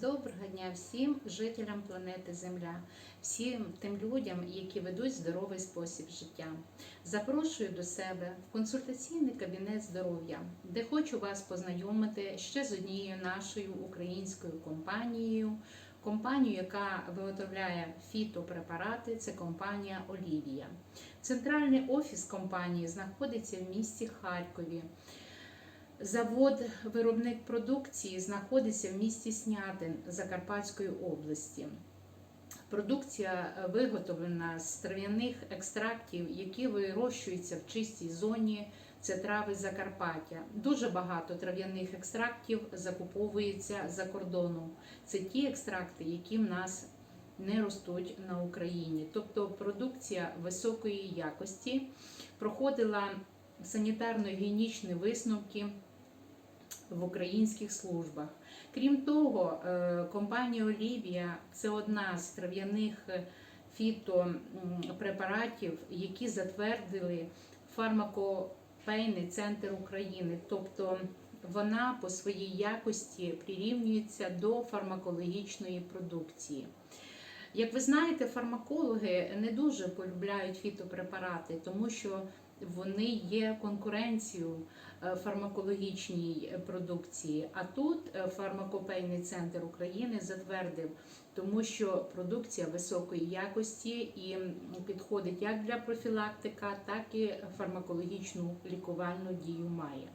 Доброго дня всім жителям планети Земля, всім тим людям, які ведуть здоровий спосіб життя. Запрошую до себе в консультаційний кабінет здоров'я, де хочу вас познайомити ще з однією нашою українською компанією. Компанією, яка виготовляє фітопрепарати, це компанія Олівія. Центральний офіс компанії знаходиться в місті Харкові. Завод виробник продукції знаходиться в місті Снятин Закарпатської області. Продукція е, виготовлена з трав'яних екстрактів, які вирощуються в чистій зоні. Це трави Закарпаття. Дуже багато трав'яних екстрактів закуповується за кордоном. Це ті екстракти, які в нас не ростуть на Україні. Тобто продукція високої якості проходила санітарно-гігієнічні висновки в українських службах. Крім того, е, компанія Олівія це одна з трав'яних е, фітопрепаратів, які затвердили фармакопейний центр України. Тобто вона по своїй якості прирівнюється до фармакологічної продукції. Як ви знаєте, фармакологи не дуже полюбляють фітопрепарати, тому що вони є конкуренцією е, фармакологічній продукції. А тут е, фармакопейний центр України затвердив, тому що продукція високої якості і підходить як для профілактика, так і фармакологічну лікувальну дію має.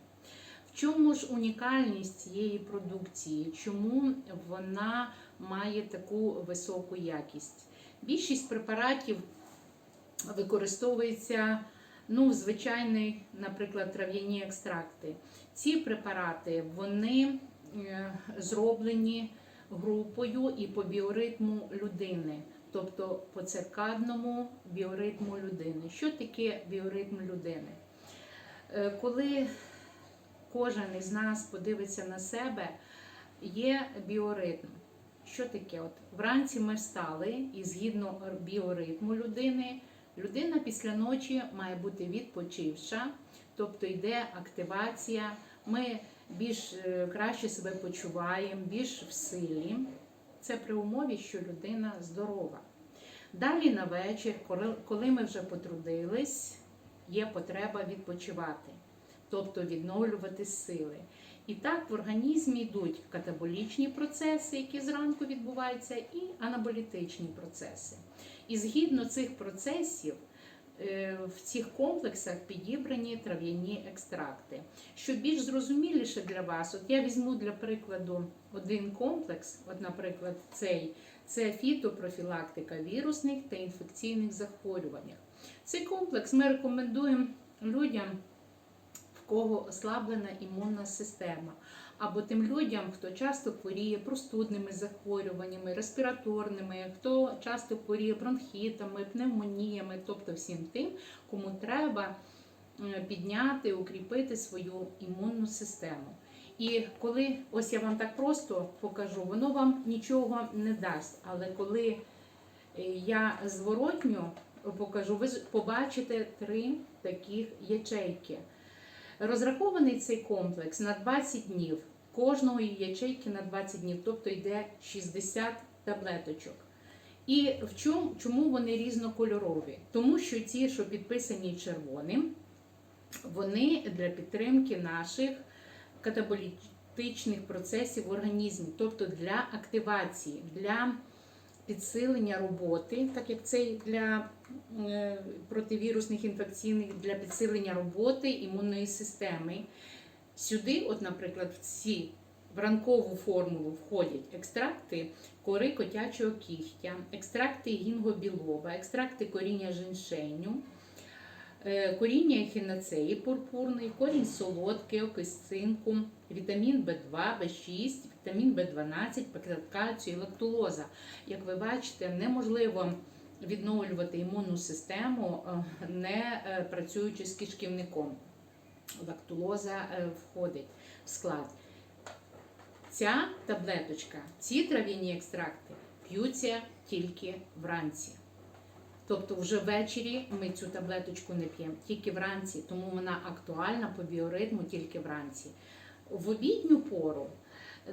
В чому ж унікальність цієї продукції? Чому вона має таку високу якість? Більшість препаратів використовується ну, звичайні, наприклад, трав'яні екстракти. Ці препарати вони е, зроблені групою і по біоритму людини, тобто по циркадному біоритму людини. Що таке біоритм людини? Е, Коли кожен із нас подивиться на себе, є біоритм. Що таке? От Вранці ми встали, і згідно біоритму людини, людина після ночі має бути відпочивша, тобто йде активація, ми більш е, краще себе почуваємо, більш в силі. Це при умові, що людина здорова. Далі на вечір, коли- коли ми вже потрудились, є потреба відпочивати, тобто відновлювати сили. І так в організмі йдуть катаболічні процеси, які зранку відбуваються, і анаболітичні процеси. І згідно цих процесів е, в цих комплексах підібрані трав'яні екстракти. Що більш зрозуміліше для вас, от я візьму для прикладу один комплекс, от, наприклад, цей це фітопрофілактика вірусних та інфекційних захворювань. Цей комплекс ми рекомендуємо людям кого ослаблена імунна система, або тим людям, хто часто хворіє простудними захворюваннями, респіраторними, хто часто хворіє бронхітами, пневмоніями, тобто всім тим, кому треба е, підняти, укріпити свою імунну систему. І коли ось я вам так просто покажу, воно вам нічого не дасть. Але коли е, я зворотню покажу, ви побачите три таких ячейки. Розрахований цей комплекс на 20 днів, кожної ячейки на 20 днів, тобто йде 60 таблеточок. І в чому, чому вони різнокольорові? Тому що ті, що підписані червоним, вони для підтримки наших катаболітичних процесів в організмі, тобто для активації, для підсилення роботи, так як цей для е, противірусних інфекційних, для підсилення роботи імунної системи. Сюди, от, наприклад, ці в ранкову формулу входять екстракти кори котячого кігтя, екстракти гінгобілоба, екстракти коріння женьшеню, е, коріння ехінацеї пурпурний, корінь солодкий, окис цинку, вітамін В2, В6, вітамін В12, пакет кальцію і лактулоза. Як ви бачите, неможливо відновлювати імунну систему, е, не е, працюючи з кишківником. Лактулоза е, входить в склад. Ця таблеточка, ці трав'яні екстракти п'ються тільки вранці. Тобто вже ввечері ми цю таблеточку не п'ємо, тільки вранці, тому вона актуальна по біоритму тільки вранці. В обідню пору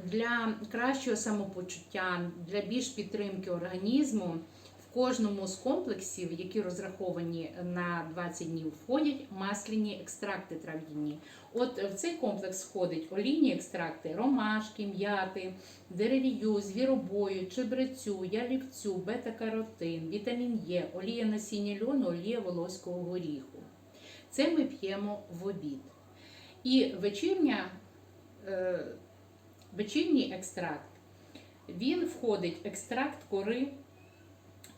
Для кращого самопочуття, для більш підтримки організму в кожному з комплексів, які розраховані на 20 днів, входять масляні екстракти трав'яні. От в цей комплекс входить олійні екстракти ромашки, м'яти, деревію, звіробою, чебрецю, ялівцю, бета-каротин, вітамін Е, олія насіння льону, олія волоського горіху. Це ми п'ємо в обід. І вечірня, е, вечірній екстракт, він входить екстракт кори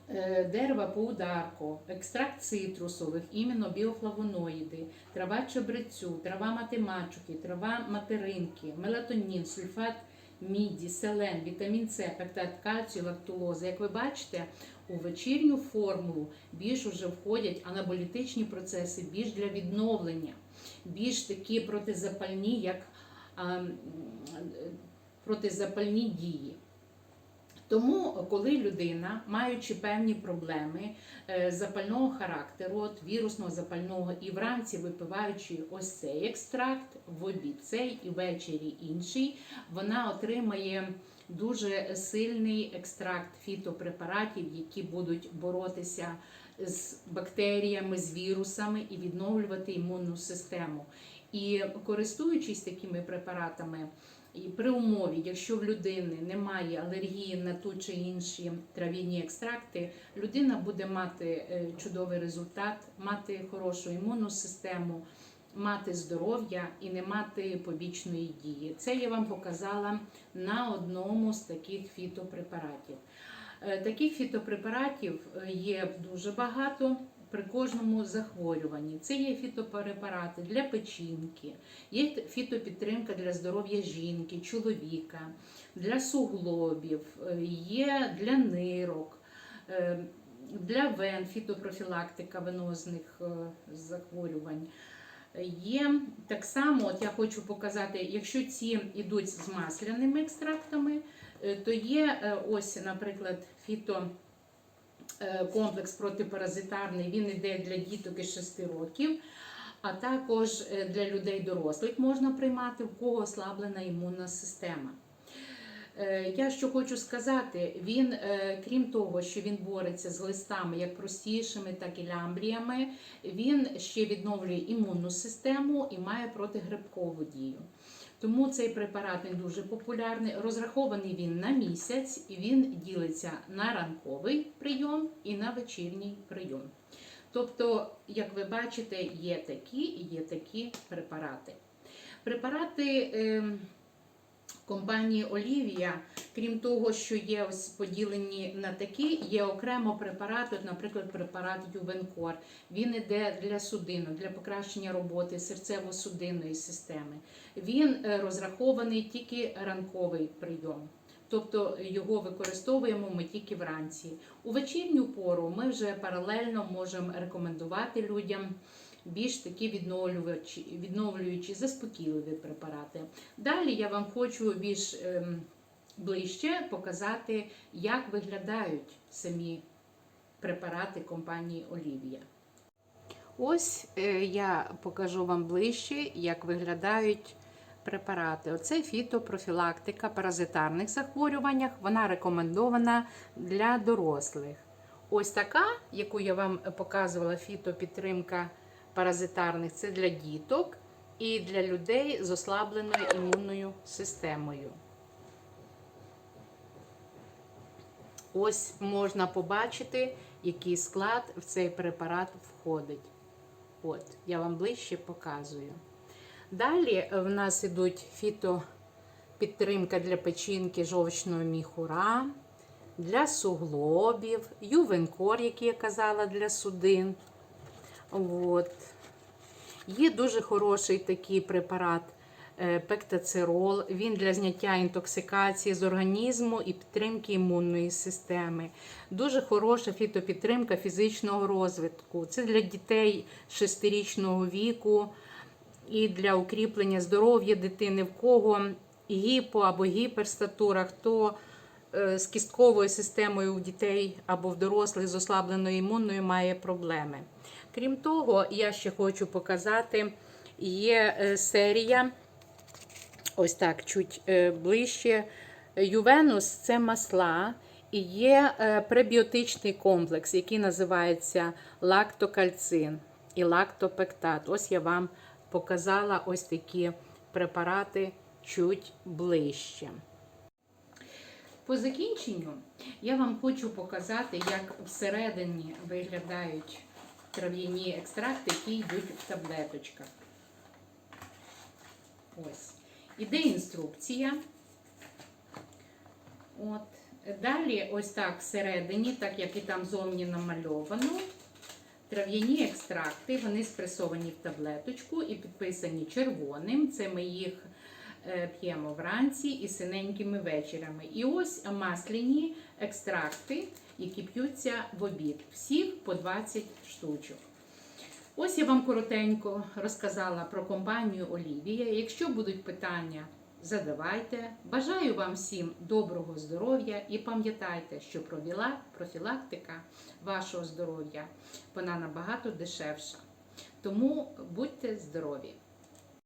е, дерева поударко, екстракт цитрусових, іменно біофлавоноїди, трава чебрецю, трава матемачуки, трава материнки, мелатонін, сульфат міді, селен, вітамін С, пектат кальцію, лактулоза. Як ви бачите, у вечірню формулу більш уже входять анаболітичні процеси, більш для відновлення, більш такі протизапальні, як протизапальні дії. Тому, коли людина, маючи певні проблеми е, запального характеру, от вірусного запального, і вранці випиваючи ось цей екстракт, в обід цей і ввечері інший, вона отримає дуже сильний екстракт фітопрепаратів, які будуть боротися з бактеріями, з вірусами і відновлювати імунну систему. І користуючись такими препаратами, і при умові, якщо в людини немає алергії на ту чи інші трав'яні екстракти, людина буде мати е, чудовий результат, мати хорошу імунну систему, мати здоров'я і не мати побічної дії. Це я вам показала на одному з таких фітопрепаратів. Е, Таких фітопрепаратів е, є дуже багато при кожному захворюванні. Це є фітопрепарати для печінки, є фітопідтримка для здоров'я жінки, чоловіка, для суглобів, е, є для нирок, е, для вен, фітопрофілактика венозних е, захворювань. Є так само, от я хочу показати, якщо ці йдуть з масляними екстрактами, то є ось, наприклад, фіто комплекс протипаразитарний, він йде для діток із 6 років, а також е, для людей дорослих можна приймати, в кого ослаблена імунна система. Е, Я що хочу сказати, він, е, крім того, що він бореться з глистами як простішими, так і лямбріями, він ще відновлює імунну систему і має протигрибкову дію. Тому цей препарат він дуже популярний. Розрахований він на місяць, і він ділиться на ранковий прийом і на вечірній прийом. Тобто, як ви бачите, є такі і є такі препарати. Препарати. Компанії Олівія, крім того, що є ось поділені на такі, є окремо препарат, от, наприклад, препарат Ювенкор. Він іде для судинок, для покращення роботи серцево-судинної системи. Він е, розрахований тільки ранковий прийом. Тобто його використовуємо ми тільки вранці. У вечірню пору ми вже паралельно можемо рекомендувати людям більш такі відновлювачі, відновлюючі, заспокійливі препарати. Далі я вам хочу більш ем, ближче показати, як виглядають самі препарати компанії Олівія. Ось е, я покажу вам ближче, як виглядають препарати. Оце фітопрофілактика паразитарних захворюваннях. Вона рекомендована для дорослих. Ось така, яку я вам показувала, фітопідтримка паразитарних, це для діток і для людей з ослабленою імунною системою. Ось можна побачити, який склад в цей препарат входить. От, я вам ближче показую. Далі в нас ідуть фітопідтримка для печінки жовчного міхура, для суглобів, ювенкор, який я казала, для судин. От. Є дуже хороший такий препарат е, пектацерол. Він для зняття інтоксикації з організму і підтримки імунної системи. Дуже хороша фітопідтримка фізичного розвитку. Це для дітей 6-річного віку і для укріплення здоров'я дитини, в кого гіпо або гіперстатура, хто е, з кістковою системою у дітей або в дорослих з ослабленою імунною має проблеми. Крім того, я ще хочу показати, є е, серія ось так чуть е, ближче. Ювенус це масла і є е, пребіотичний комплекс, який називається лактокальцин і лактопектат. Ось я вам показала ось такі препарати чуть ближче. По закінченню я вам хочу показати, як всередині виглядають трав'яні екстракти, які йдуть в таблеточках. Ось. Іде інструкція. От. Далі, ось так всередині, так як і там зовні намальовано, трав'яні екстракти, вони спресовані в таблеточку і підписані червоним. Це ми їх е, п'ємо вранці і синенькими вечорами. І ось масляні екстракти, які п'ються в обід. Всіх по 20 штучок. Ось я вам коротенько розказала про компанію Олівія. Якщо будуть питання, задавайте. Бажаю вам всім доброго здоров'я і пам'ятайте, що профілактика вашого здоров'я вона набагато дешевша. Тому будьте здорові!